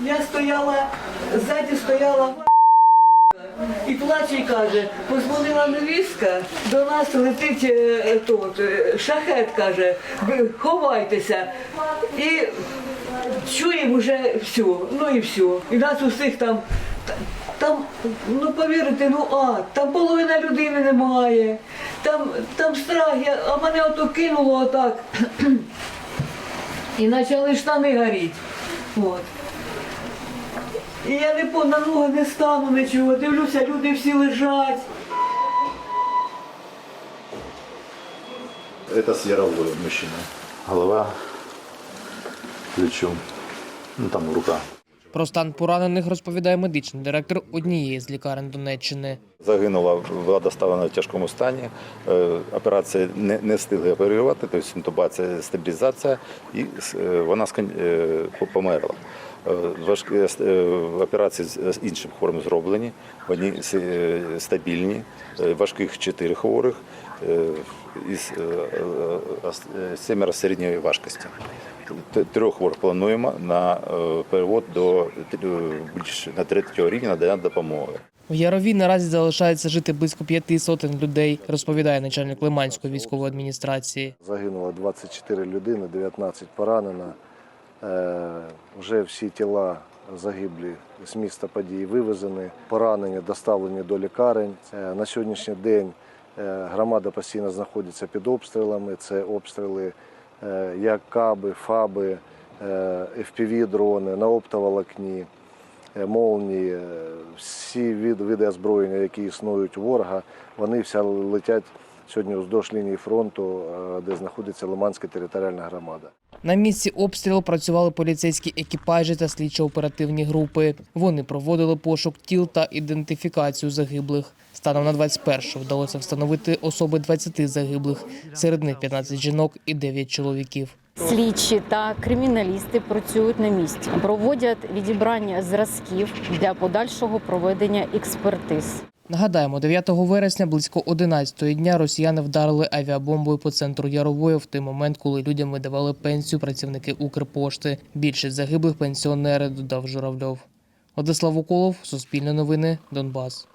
Я стояла, ззаді стояла і плаче і каже, позвонила невістка, до нас летить е, е, тот, е, шахет, каже, ховайтеся. І чуємо вже все, ну і все. І нас усіх там, там, ну повірите, ну а, там половина людини немає, там, там страх, я, а мене ото кинуло отак. І почали штани горіти. І я не по на ноги не стану нічого. Дивлюся, люди всі лежать. Это с Яровой мужчина. Голова, плечо, ну там рука. Про стан поранених розповідає медичний директор однієї з лікарень Донеччини. Загинула, була доставлена в тяжкому стані. Е, Операція не, не встигли оперувати, тобто інтубація, стабілізація, і е, вона е, померла. Е, Важкі е, операції з іншим хворим зроблені, вони е, стабільні, Е, важких чотири хворих е, із е, е, е, семеро середньої важкості. Трьох хворих плануємо на е, перевод до е, більш на третього рівня надання допомоги. В Ярові наразі залишається жити близько п'яти сотень людей, розповідає начальник Лиманської військової адміністрації. Загинуло 24 людини, 19 поранено. Е, Вже всі тіла загиблі з міста події вивезені, поранені доставлені до лікарень. Е, На сьогоднішній день е, громада постійно знаходиться під обстрілами. Це обстріли як каби, фаби, FPV-дрони на оптоволокні, молнії, всі від- види озброєння, які існують ворога, вони всі летять сьогодні вздовж лінії фронту, е, де знаходиться Лиманська територіальна громада. На місці обстрілу працювали поліцейські екіпажі та слідчо-оперативні групи. Вони проводили пошук тіл та ідентифікацію загиблих. Станом на 21 вдалося встановити особи 20 загиблих, серед них 15 жінок і 9 чоловіків. Слідчі та криміналісти працюють на місці, проводять відібрання зразків для подальшого проведення експертиз. Нагадаємо, 9 вересня близько 11 дня росіяни вдарили авіабомбою по центру Ярової в той момент, коли людям видавали пенсію працівники Укрпошти. Більшість загиблих пенсіонери, додав Журавльов. Владислав Уколов, Суспільне новини, Донбас.